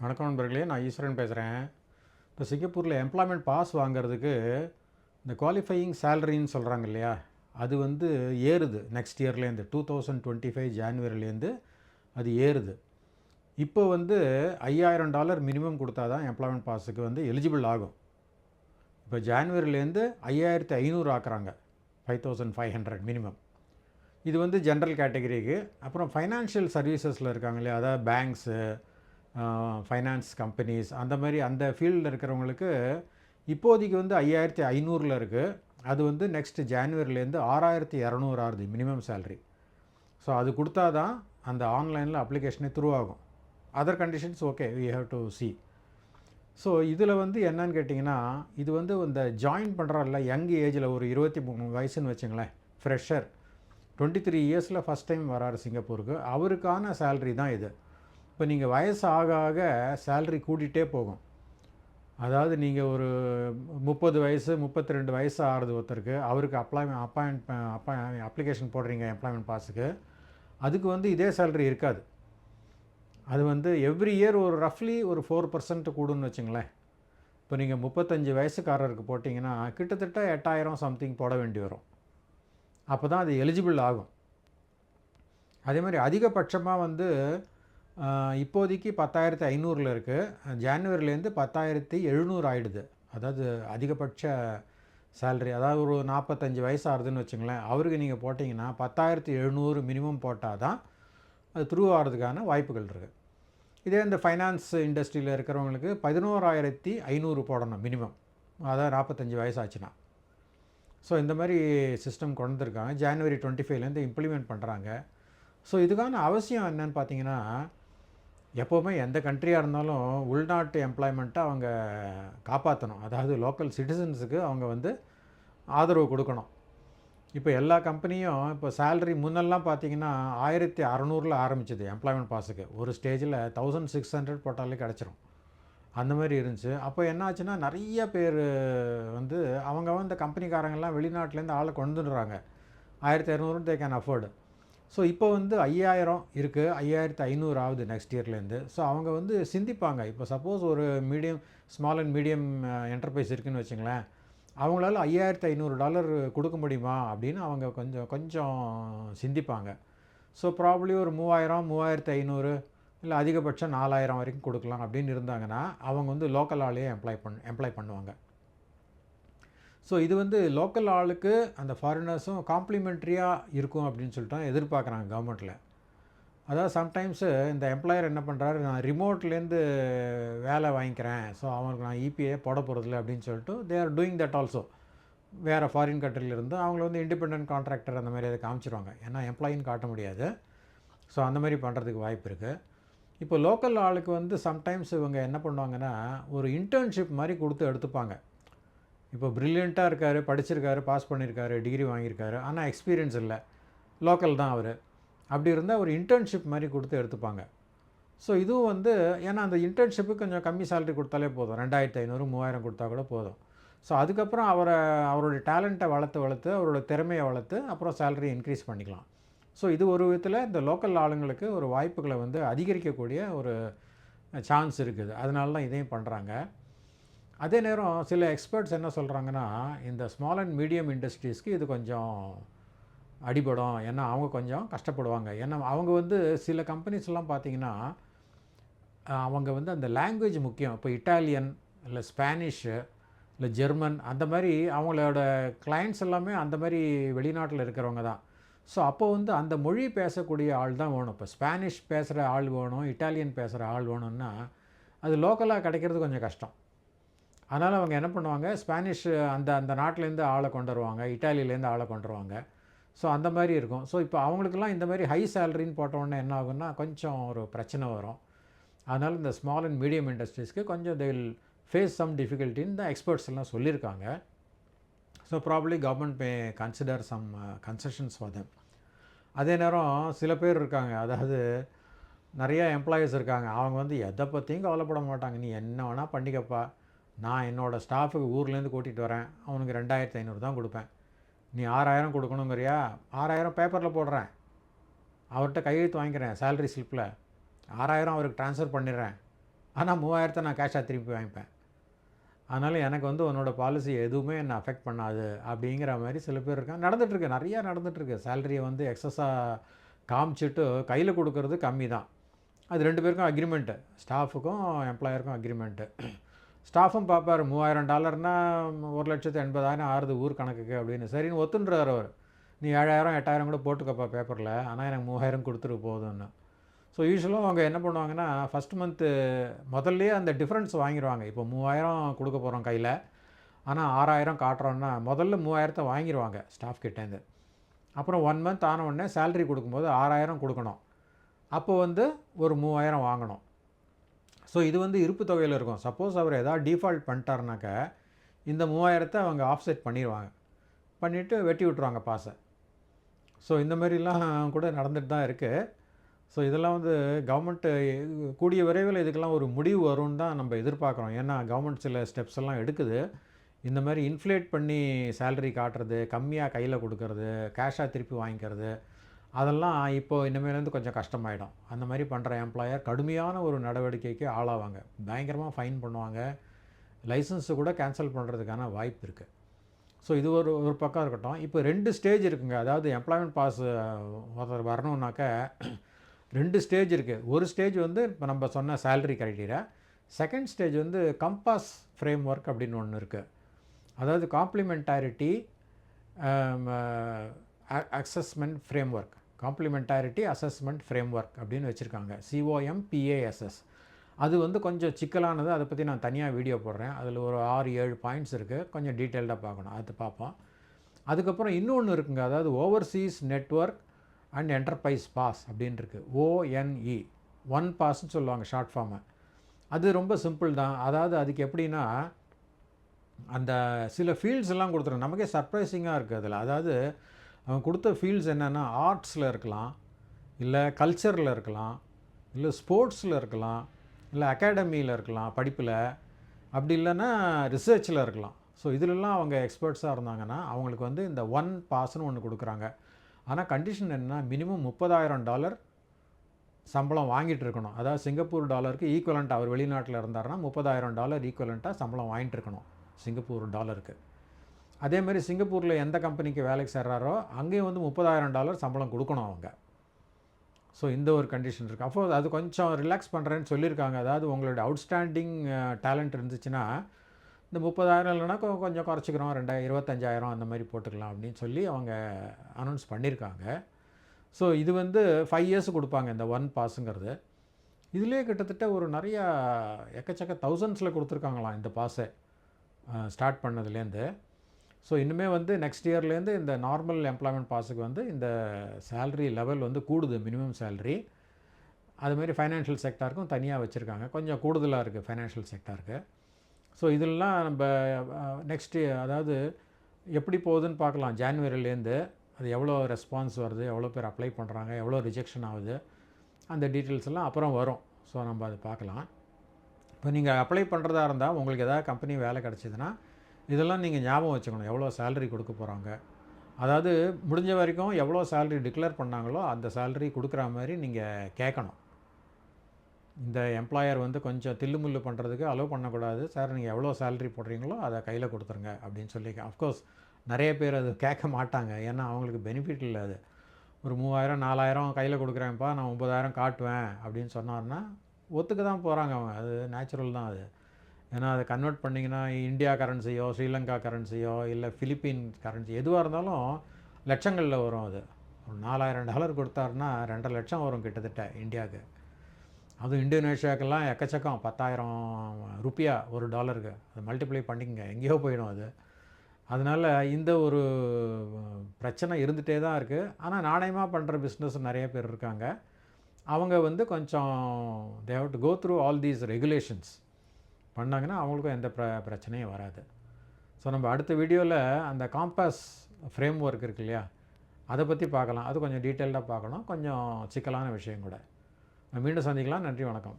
வணக்கம் நண்பர்களே நான் ஈஸ்வரன் பேசுகிறேன் இப்போ சிங்கப்பூரில் எம்ப்ளாய்மெண்ட் பாஸ் வாங்குறதுக்கு இந்த குவாலிஃபையிங் சேலரின்னு சொல்கிறாங்க இல்லையா? அது வந்து ஏறுது. நெக்ஸ்ட் இயர்லேருந்து டூ தௌசண்ட் டுவெண்ட்டி ஃபைவ் ஜான்வரிலேருந்து அது ஏறுது. இப்போ வந்து ஐயாயிரம் டாலர் மினிமம் கொடுத்தா தான் எம்ப்ளாய்மெண்ட் பாஸுக்கு வந்து எலிஜிபிள் ஆகும். இப்போ ஜான்வரிலேருந்து ஐயாயிரத்தி ஐநூறு ஆக்குறாங்க. Five thousand five hundred minimum இது வந்து ஜென்ரல் கேட்டகரிக்கு அப்புறம் ஃபைனான்ஷியல் சர்வீசஸில் இருக்காங்க இல்லையா? அதாவது பேங்க்ஸு ஃபைனான்ஸ் கம்பெனிஸ் அந்த மாதிரி அந்த ஃபீல்டில் இருக்கிறவங்களுக்கு இப்போதைக்கு வந்து ஐயாயிரத்தி ஐநூறில் இருக்குது அது வந்து நெக்ஸ்ட் ஜான்வரிலேருந்து ஆறாயிரத்தி இரநூறு ஆறுது மினிமம் சேலரி ஸோ அது கொடுத்தா தான் அந்த ஆன்லைனில் அப்ளிகேஷனே த்ரூ ஆகும். Other conditions okay we have to see so இதில் வந்து என்னன்னு கேட்டிங்கன்னா இது வந்து இந்த ஜாயின் பண்ணுறாருல யங் ஏஜில் ஒரு இருபத்தி மூணு வயசுன்னு வச்சுங்களேன் ஃப்ரெஷர் டுவெண்ட்டி த்ரீ இயர்ஸில் ஃபஸ்ட் டைம் வராரு சிங்கப்பூருக்கு. அவருக்கான சேல்ரி தான் இது. இப்போ நீங்கள் வயசு ஆக ஆக சேல்ரி கூட்டிகிட்டே போகும். அதாவது நீங்கள் ஒரு முப்பது வயசு முப்பத்தி ரெண்டு வயசு ஆகிறது ஒருத்தருக்கு அவருக்கு அப்ளாய்மெண்ட் அப்பாயின் அப்பா அப்ளிகேஷன் போடுறீங்க எம்ப்ளாய்மெண்ட் பாஸுக்கு அதுக்கு வந்து இதே சேலரி இருக்காது. அது வந்து எவ்ரி இயர் ஒரு ரஃப்லி ஒரு ஃபோர் பர்சன்ட் கூடுன்னு வச்சுங்களேன். இப்போ நீங்கள் முப்பத்தஞ்சு வயசுக்காரருக்கு போட்டிங்கன்னா கிட்டத்தட்ட எட்டாயிரம் சம்திங் போட வேண்டி வரும். அப்போ தான் அது எலிஜிபிள் ஆகும். அதே மாதிரி அதிகபட்சமாக வந்து இப்போதைக்கு பத்தாயிரத்தி ஐநூறில் இருக்குது ஜான்வரிலேருந்து பத்தாயிரத்தி எழுநூறு ஆகிடுது அதாவது அதிகபட்ச சேலரி அதாவது ஒரு நாற்பத்தஞ்சு வயசு ஆகுதுன்னு வச்சுங்களேன். அவருக்கு நீங்கள் போட்டிங்கன்னா பத்தாயிரத்தி எழுநூறு மினிமம் போட்டால் தான் அது த்ரூ ஆகிறதுக்கான வாய்ப்புகள் இருக்குது இதே இந்த ஃபைனான்ஸ் இண்டஸ்ட்ரியில் இருக்கிறவங்களுக்கு பதினோராயிரத்தி ஐநூறு போடணும் மினிமம் அதாவது நாற்பத்தஞ்சு வயசு ஆச்சுன்னா ஸோ இந்த மாதிரி சிஸ்டம் கொண்டு வந்திருக்காங்க. ஜான்வரி டுவெண்ட்டி ஃபைவ்லேருந்து இம்ப்ளிமெண்ட் பண்ணுறாங்க ஸோ இதுக்கான அவசியம் என்னன்னு பார்த்தீங்கன்னா எப்போவுமே எந்த கண்ட்ரியாக இருந்தாலும் உள்நாட்டு எம்ப்ளாய்மெண்ட்டை அவங்க காப்பாற்றணும் அதாவது லோக்கல் சிட்டிசன்ஸுக்கு அவங்க வந்து ஆதரவு கொடுக்கணும். இப்போ எல்லா கம்பெனியும் இப்போ சேலரி முன்னெல்லாம் பார்த்தீங்கன்னா ஆயிரத்தி அறநூறில் ஆரம்பிச்சது எம்ப்ளாய்மெண்ட் பாஸுக்கு ஒரு ஸ்டேஜில் தௌசண்ட் சிக்ஸ் ஹண்ட்ரட் போட்டாலே கிடச்சிரும். அந்த மாதிரி இருந்துச்சு. அப்போ என்ன ஆச்சுன்னா நிறைய பேர் வந்து அவங்க வந்து கம்பெனிக்காரங்கெல்லாம் வெளிநாட்டிலேருந்து ஆளை கொண்டு வந்துடுறாங்க. ஆயிரத்தி இரநூறு தே கேன் அஃபோர்டு ஸோ இப்போ வந்து ஐயாயிரம் இருக்குது ஐயாயிரத்து ஐநூறு ஆகுது நெக்ஸ்ட் இயர்லேருந்து ஸோ அவங்க வந்து சிந்திப்பாங்க. இப்போ சப்போஸ் ஒரு medium small and medium enterprise இருக்குதுன்னு வச்சுங்களேன். அவங்களால ஐயாயிரத்து ஐநூறு டாலர் கொடுக்க முடியுமா அப்படின்னு அவங்க கொஞ்சம் கொஞ்சம் சிந்திப்பாங்க. ஸோ ப்ராப்ளி ஒரு மூவாயிரம் மூவாயிரத்து ஐநூறு இல்லை அதிகபட்சம் நாலாயிரம் வரைக்கும் கொடுக்கலாம் அப்படின்னு இருந்தாங்கன்னா அவங்க வந்து லோக்கல் ஆளையே எம்ப்ளாய் பண் எம்ப்ளாய் பண்ணுவாங்க. ஸோ இது வந்து லோக்கல் ஆளுக்கு அந்த ஃபாரினர்ஸும் காம்ப்ளிமெண்ட்ரியாக இருக்கும் அப்படின்னு சொல்லிட்டு தான் எதிர்பார்க்குறாங்க கவர்மெண்ட்டில் அதாவது சம்டைம்ஸு இந்த எம்ப்ளாயர் என்ன பண்ணுறாரு நான் ரிமோட்லேருந்து வேலை வாங்கிக்கிறேன். ஸோ அவங்களுக்கு நான் இபிஏ போட போகிறதில்ல அப்படின்னு சொல்லிட்டு they are doing that also வேறு ஃபாரின் கண்ட்ரிலிருந்து அவங்கள வந்து இண்டிபெண்ட் கான்ட்ராக்டர் அந்த மாதிரி அதை காமிச்சிருவாங்க. ஏன்னா எம்ப்ளாயின்னு காட்ட முடியாது. ஸோ அந்த மாதிரி பண்ணுறதுக்கு வாய்ப்பு இருக்குது இப்போ லோக்கல் ஆளுக்கு வந்து சம்டைம்ஸ் இவங்க என்ன பண்ணுவாங்கன்னா ஒரு இன்டர்ன்ஷிப் மாதிரி கொடுத்து எடுத்துப்பாங்க. இப்போ ப்ரில்லியண்ட்டாக இருக்கார் படிச்சிருக்காரு பாஸ் பண்ணியிருக்காரு டிகிரி வாங்கியிருக்காரு. ஆனால் எக்ஸ்பீரியன்ஸ் இல்லை. லோக்கல் தான் அவர். அப்படி இருந்தால் ஒரு இன்டர்ன்ஷிப் மாதிரி கொடுத்து எடுத்துப்பாங்க. ஸோ இதுவும் வந்து ஏன்னா அந்த இன்டர்ன்ஷிப்புக்கு கொஞ்சம் கம்மி சேலரி கொடுத்தாலே போதும். ரெண்டாயிரத்து ஐநூறு மூவாயிரம் கொடுத்தா கூட போதும். ஸோ அதுக்கப்புறம் அவரை அவருடைய டேலண்ட்டை வளர்த்து வளர்த்து அவரோட திறமையை வளர்த்து அப்புறம் சேலரி இன்க்ரீஸ் பண்ணிக்கலாம். ஸோ இது ஒரு விதத்தில் இந்த லோக்கல் ஆளுங்களுக்கு ஒரு வாய்ப்புகளை வந்து அதிகரிக்கக்கூடிய ஒரு சான்ஸ் இருக்குது. அதனால தான் இதையும் பண்ணுறாங்க அதே நேரம் சில எக்ஸ்பர்ட்ஸ் என்ன சொல்கிறாங்கன்னா இந்த ஸ்மால் அண்ட் மீடியம் இண்டஸ்ட்ரீஸ்க்கு இது கொஞ்சம் அடிபடும். ஏன்னா அவங்க கொஞ்சம் கஷ்டப்படுவாங்க. ஏன்னா அவங்க வந்து சில கம்பெனிஸ்லாம் பார்த்தீங்கன்னா அவங்க வந்து அந்த லாங்குவேஜ் முக்கியம். இப்போ இட்டாலியன் இல்லை ஸ்பானிஷு இல்லை ஜெர்மன் அந்த மாதிரி அவங்களோட கிளைண்ட்ஸ் எல்லாமே அந்த மாதிரி வெளிநாட்டில் இருக்கிறவங்க தான். ஸோ அப்போ வந்து அந்த மொழி பேசக்கூடிய ஆள் தான் வேணும். இப்போ ஸ்பானிஷ் பேசுகிற ஆள் வேணும் இட்டாலியன் பேசுகிற ஆள் வேணும்னா அது லோக்கலாக கிடைக்கிறது கொஞ்சம் கஷ்டம். அதனால் அவங்க என்ன பண்ணுவாங்க? ஸ்பானிஷ் அந்த அந்த நாட்டிலேருந்து ஆளை கொண்டு வருவாங்க. இட்டாலியிலேருந்து ஆளை கொண்டு வருவாங்க. ஸோ அந்த மாதிரி இருக்கும். ஸோ இப்போ அவங்களுக்கெல்லாம் இந்த மாதிரி ஹை சேலரின்னு போட்ட என்ன ஆகுன்னா கொஞ்சம் ஒரு பிரச்சனை வரும். அதனால் இந்த ஸ்மால் அண்ட் மீடியம் இண்டஸ்ட்ரீஸ்க்கு கொஞ்சம் தே வில் ஃபேஸ் சம் டிஃபிகல்ட்டின்னு தான் எக்ஸ்பர்ட்ஸ் எல்லாம் சொல்லியிருக்காங்க. So probably government may consider some concessions for them. அதே நேரம் சில பேர் இருக்காங்க. அதாவது நிறைய எம்ப்ளாயீஸ் இருக்காங்க. அவங்க வந்து எதை பற்றியும் கவலைப்பட மாட்டாங்க. நீ என்ன வேணால் பண்ணிக்கப்பா. நான் என்னோடய ஸ்டாஃபுக்கு ஊர்லேருந்து கூட்டிகிட்டு வரேன். அவனுக்கு ரெண்டாயிரத்தி ஐநூறு தான் கொடுப்பேன். நீ ஆறாயிரம் கொடுக்கணுங்கிறியா? ஆறாயிரம் பேப்பரில் போடுறேன். அவர்கிட்ட கையெழுத்து வாங்கிக்கிறேன் சேலரி ஸ்லிப்பில் ஆறாயிரம் அவருக்கு ட்ரான்ஸ்ஃபர் பண்ணிடுறேன். ஆனால் மூவாயிரத்தை நான் கேஷாக திருப்பி வாங்கிப்பேன். அதனால் எனக்கு வந்து உன்னோட பாலிசி எதுவுமே என்னை அஃபெக்ட் பண்ணாது அப்படிங்கிற மாதிரி சில பேர் இருக்காங்க. நடந்துகிட்ருக்கு நிறையா நடந்துகிட்ருக்கு. சேலரியை வந்து எக்ஸஸாக காமிச்சிட்டு கையில் கொடுக்கறது கம்மி தான். அது ரெண்டு பேருக்கும் அக்ரிமெண்ட்டு ஸ்டாஃபுக்கும் எம்ப்ளாயருக்கும் அக்ரிமெண்ட்டு ஸ்டாஃபும் பார்ப்பார் மூவாயிரம் டாலர்னால் ஒரு லட்சத்து எண்பதாயிரம் ஆறுது ஊர் கணக்குக்கு அப்படின்னு. சரின்னு ஒத்துன்றார் அவர். நீ ஏழாயிரம் எட்டாயிரம் கூட போட்டுக்கப்பா பேப்பரில் ஆனால் எனக்கு மூவாயிரம் கொடுத்துட்டு போகுதுன்னு ஸோ யூஸ்வலாக அவங்க என்ன பண்ணுவாங்கன்னா ஃபஸ்ட் மந்த்து முதல்லையே அந்த டிஃப்ரென்ஸ் வாங்கிடுவாங்க இப்போ மூவாயிரம் கொடுக்க போகிறோம் கையில் ஆனால் ஆறாயிரம் காட்டுறோன்னா முதல்ல மூவாயிரத்தை வாங்கிடுவாங்க ஸ்டாஃப் கிட்டேருந்து அப்புறம் ஒன் மந்த் ஆன உடனே சேலரி கொடுக்கும்போது ஆறாயிரம் கொடுக்கணும். அப்போ வந்து ஒரு மூவாயிரம் வாங்கணும். ஸோ இது வந்து இருப்பு தொகையில் இருக்கும். சப்போஸ் அவர் எதாவது டிஃபால்ட் பண்ணிட்டாருனாக்க இந்த மூவாயிரத்தை அவங்க ஆஃப்செட் பண்ணிடுவாங்க பண்ணிவிட்டு வெட்டி விட்டுருவாங்க பாசை. ஸோ இந்த மாதிரிலாம் கூட நடந்துட்டு தான் இருக்குது ஸோ இதெல்லாம் வந்து கவர்மெண்ட்டு கூடிய விரைவில் இதுக்கெல்லாம் ஒரு முடிவு வரும்னு தான் நம்ம எதிர்பார்க்குறோம். ஏன்னா கவர்மெண்ட் சில ஸ்டெப்ஸ் எல்லாம் எடுக்குது. இந்த மாதிரி இன்ஃப்ளேட் பண்ணி சேலரி காட்டுறது கம்மியாக கையில் கொடுக்கறது கேஷாக திருப்பி வாங்கிக்கிறது அதெல்லாம் இப்போ இனிமேலேருந்து கொஞ்சம் கஷ்டமாயிடும். அந்த மாதிரி பண்ணுற எம்ப்ளாயர் கடுமையான ஒரு நடவடிக்கைக்கு ஆளாவாங்க. பயங்கரமாக ஃபைன் பண்ணுவாங்க. லைசன்ஸு கூட கேன்சல் பண்ணுறதுக்கான வாய்ப்பு இருக்குது ஸோ இது ஒரு ஒரு பக்கம் இருக்கட்டும். இப்போ ரெண்டு ஸ்டேஜ் இருக்குங்க. அதாவது எம்ப்ளாய்மெண்ட் பாஸ் ஒருத்தர் வரணுன்னாக்க ரெண்டு ஸ்டேஜ் இருக்குது ஒரு ஸ்டேஜ் வந்து இப்போ நம்ம சொன்ன சேலரி கிரைட்டீரியா செகண்ட் ஸ்டேஜ் வந்து கம்பாஸ் ஃப்ரேம் ஒர்க் அப்படின்னு ஒன்று இருக்குது அதாவது complementarity assessment framework complementarity assessment framework அப்படின்னு வச்சுருக்காங்க. சிஓஎம் பிஏஎஸ்எஸ் அது வந்து கொஞ்சம் சிக்கலானது. அதை பற்றி நான் தனியாக வீடியோ போடுறேன். அதில் ஒரு ஆறு ஏழு பாயிண்ட்ஸ் இருக்குது கொஞ்சம் டீட்டெயில்டாக பார்க்கணும். அது பார்ப்போம். அதுக்கப்புறம் இன்னொன்று இருக்குங்க. அதாவது overseas network and enterprise pass அப்படின்னு ஓஎன்இ ஒன் பாஸ்ன்னு சொல்லுவாங்க ஷார்ட் ஃபார்மை அது ரொம்ப சிம்பிள் தான். அதாவது அதுக்கு எப்படின்னா அந்த சில ஃபீல்ட்ஸ் எல்லாம் கொடுத்துருங்க நமக்கே சர்ப்ரைசிங்காக இருக்குது அதில். அதாவது அவன் கொடுத்த ஃபீல்ட்ஸ் என்னென்னா ஆர்ட்ஸில் இருக்கலாம் இல்லை கல்ச்சரில் இருக்கலாம் இல்லை ஸ்போர்ட்ஸில் இருக்கலாம் இல்லை அகாடமியில் இருக்கலாம் படிப்பில். அப்படி இல்லைன்னா ரிசர்ச்சில் இருக்கலாம். ஸோ இதிலெல்லாம் அவங்க எக்ஸ்பர்ட்ஸாக இருந்தாங்கன்னா அவங்களுக்கு வந்து இந்த ஒன் பாஸ்னு ஒன்று கொடுக்குறாங்க. ஆனால் கண்டிஷன் என்னென்னா மினிமம் முப்பதாயிரம் டாலர் சம்பளம் வாங்கிட்டு இருக்கணும். அதாவது சிங்கப்பூர் டாலருக்கு ஈக்குவலண்ட் அவர் வெளிநாட்டில் இருந்தாருன்னா முப்பதாயிரம் டாலர் ஈக்குவலண்ட்டாக சம்பளம் வாங்கிட்டு இருக்கணும். சிங்கப்பூர் டாலருக்கு. அதேமாதிரி சிங்கப்பூரில் எந்த கம்பெனிக்கு வேலைக்கு சேர்றாரோ அங்கேயும் வந்து முப்பதாயிரம் டாலர் சம்பளம் கொடுக்கணும் அவங்க. ஸோ இந்த ஒரு கண்டிஷன் இருக்குது அப்போ அது கொஞ்சம் ரிலாக்ஸ் பண்ணுறேன்னு சொல்லியிருக்காங்க. அதாவது உங்களோட அவுட்ஸ்டாண்டிங் டேலண்ட் இருந்துச்சுன்னா இந்த முப்பதாயிரம் இல்லைனா கொஞ்சம் குறைச்சிக்கிறோம். ரெண்டாயிரம் இருபத்தஞ்சாயிரம் அந்த மாதிரி போட்டுக்கலாம் அப்படின்னு சொல்லி அவங்க அனௌன்ஸ் பண்ணியிருக்காங்க. ஸோ இது வந்து ஃபைவ் இயர்ஸ் கொடுப்பாங்க இந்த ஒன் பாஸுங்கிறது இதுலேயே கிட்டத்தட்ட ஒரு நிறையா எக்கச்சக்க தௌசண்ட்ஸில் கொடுத்துருக்காங்களாம் இந்த பாஸை ஸ்டார்ட் பண்ணதுலேருந்து. ஸோ இன்னுமே வந்து நெக்ஸ்ட் இயர்லேருந்து இந்த நார்மல் எம்ப்ளாய்மெண்ட் பாஸுக்கு வந்து இந்த சேலரி லெவல் வந்து கூடுது மினிமம் சேலரி அதுமாரி ஃபைனான்ஷியல் செக்டாருக்கும் தனியாக வச்சுருக்காங்க. கொஞ்சம் கூடுதலாக இருக்குது ஃபைனான்ஷியல் செக்டாருக்கு ஸோ இதெல்லாம் நம்ம நெக்ஸ்ட்டு அதாவது எப்படி போகுதுன்னு பார்க்கலாம். ஜான்வரிலேருந்து அது எவ்வளோ ரெஸ்பான்ஸ் வருது எவ்வளோ பேர் அப்ளை பண்ணுறாங்க எவ்வளோ ரிஜெக்ஷன் ஆகுது அந்த டீட்டெயில்ஸ் எல்லாம் அப்புறம் வரும். ஸோ நம்ம அதை பார்க்கலாம். இப்போ நீங்கள் அப்ளை பண்ணுறதா இருந்தால் உங்களுக்கு எதாவது கம்பெனி வேலை கிடச்சிதுன்னா இதெல்லாம் நீங்கள் ஞாபகம் வச்சுக்கணும். எவ்வளோ சேலரி கொடுக்க போகிறாங்க அதாவது முடிஞ்ச வரைக்கும் எவ்வளோ சேலரி டிக்ளேர் பண்ணாங்களோ அந்த சேலரி கொடுக்குற மாதிரி நீங்கள் கேட்கணும். இந்த எம்ப்ளாயர் வந்து கொஞ்சம் தில்லுமுல்லு பண்ணுறதுக்கு அலோவ் பண்ணக்கூடாது. சார் நீங்கள் எவ்வளோ சேலரி போடுறீங்களோ அதை கையில் கொடுத்துருங்க அப்படின்னு சொல்லி அஃப்கோர்ஸ் நிறைய பேர் அது கேட்க மாட்டாங்க. ஏன்னா அவங்களுக்கு பெனிஃபிட் இல்லை அது. ஒரு மூவாயிரம் நாலாயிரம் கையில் கொடுக்குறேன்ப்பா நான் ஒம்பதாயிரம் காட்டுவேன் அப்படின்னு சொன்னார்னா ஒத்துக்க தான் போகிறாங்க அவங்க. அது நேச்சுரல் தான் அது. ஏன்னா அதை கன்வெர்ட் பண்ணிங்கன்னா இந்தியா கரன்சியோ ஸ்ரீலங்கா கரன்சியோ இல்லை ஃபிலிப்பீன் கரன்சி எதுவாக இருந்தாலும் லட்சங்களில் வரும் அது. ஒரு நாலாயிரம் டாலர் கொடுத்தாருன்னா ரெண்டரை லட்சம் வரும் கிட்டத்தட்ட இந்தியாவுக்கு. அதுவும் இந்தோனேஷியாக்கெல்லாம் எக்கச்சக்கம். பத்தாயிரம் ருப்பியா ஒரு டாலருக்கு அது மல்டிப்ளை பண்ணிக்கங்க. எங்கேயோ போயிடும் அது. அதனால் இந்த ஒரு பிரச்சனை இருந்துகிட்டே தான் இருக்குது ஆனால் நாணயமாக பண்ணுற பிஸ்னஸ் நிறைய பேர் இருக்காங்க. அவங்க வந்து கொஞ்சம் they have to go through all these regulations பண்ணாங்கன்னா அவங்களுக்கும் எந்த பிர பிரச்சனையும் வராது. ஸோ நம்ம அடுத்த வீடியோவில் அந்த காம்பாஸ் ஃப்ரேம் ஒர்க் இருக்கு இல்லையா? அதை பற்றி பார்க்கலாம். அது கொஞ்சம் டீட்டெயில்டாக பார்க்கணும். கொஞ்சம் சிக்கலான விஷயம் கூட. மீண்டும் சந்திக்கலாம். நன்றி வணக்கம்.